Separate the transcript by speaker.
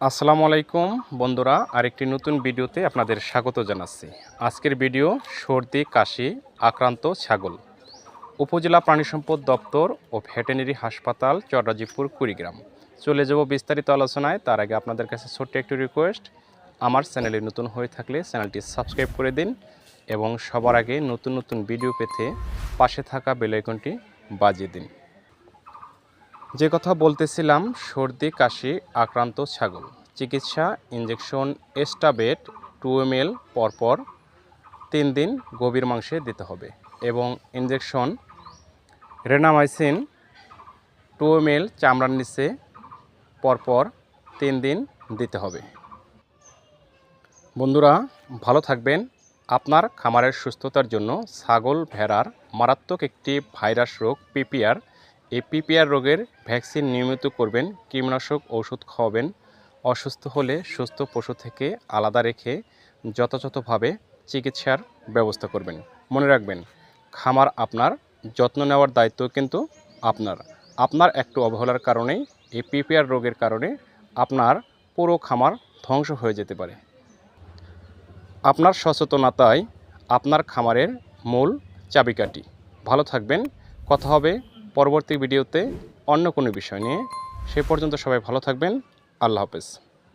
Speaker 1: আসসালামু আলাইকুম বন্ধুরা, আরেকটি নতুন ভিডিওতে আপনাদের স্বাগত জানাচ্ছি। আজকের ভিডিও সর্দি, কাশি, আক্রান্ত, ছাগল। উপজেলা প্রাণী সম্পদ দপ্তর ও ভেটেরিনারি হাসপাতাল চররাজিপুর কুড়িগ্রাম। চলে যাব বিস্তারিত আলোচনায়, তার আগে আপনাদের কাছে ছোট্ট একটি রিকোয়েস্ট আমার চ্যানেলে নতুন হয়ে থাকলে চ্যানেলটি সাবস্ক্রাইব করে দিন এবং সবার আগে নতুন নতুন ভিডিও পেতে পাশে থাকা বেলাইকনটি বাজিয়ে দিন। যে কথা বলতেছিলাম, সর্দি, কাশি, আক্রান্ত, ছাগল। চিকিৎসা ইঞ্জেকশন এস্টাবেট টু এম এল পরপর তিন দিন গভীর মাংসে দিতে হবে এবং injection Renamycin two M L চামড়ার নিচে পরপর তিন দিন দিতে হবে। বন্ধুরা, ভালো থাকবেন। আপনার খামারের সুস্থতার জন্য ছাগল ভেড়ার মারাত্মক একটি ভাইরাস রোগ, পিপিআর এই পিপিআর রোগের ভ্যাকসিন নিয়মিত করবেন, কীটনাশক ঔষধ খাওয়াবেন, অসুস্থ হলে সুস্থ পশু থেকে আলাদা রেখে যথাযথভাবে চিকিৎসার ব্যবস্থা করবেন। মনে রাখবেন, খামার আপনার, যত্ন নেওয়ার দায়িত্ব কিন্তু আপনার। আপনার একটু অবহেলার কারণেই এই রোগের কারণে আপনার পুরো খামার ধ্বংস হয়ে যেতে পারে। আপনার সচেতনতাই আপনার খামারের মূল চাবিকাঠি। ভালো থাকবেন, কথা হবে পরবর্তী ভিডিওতে অন্য কোনো বিষয় নিয়ে সে পর্যন্ত সবাই ভালো থাকবেন। আল্লাহ হাফেজ।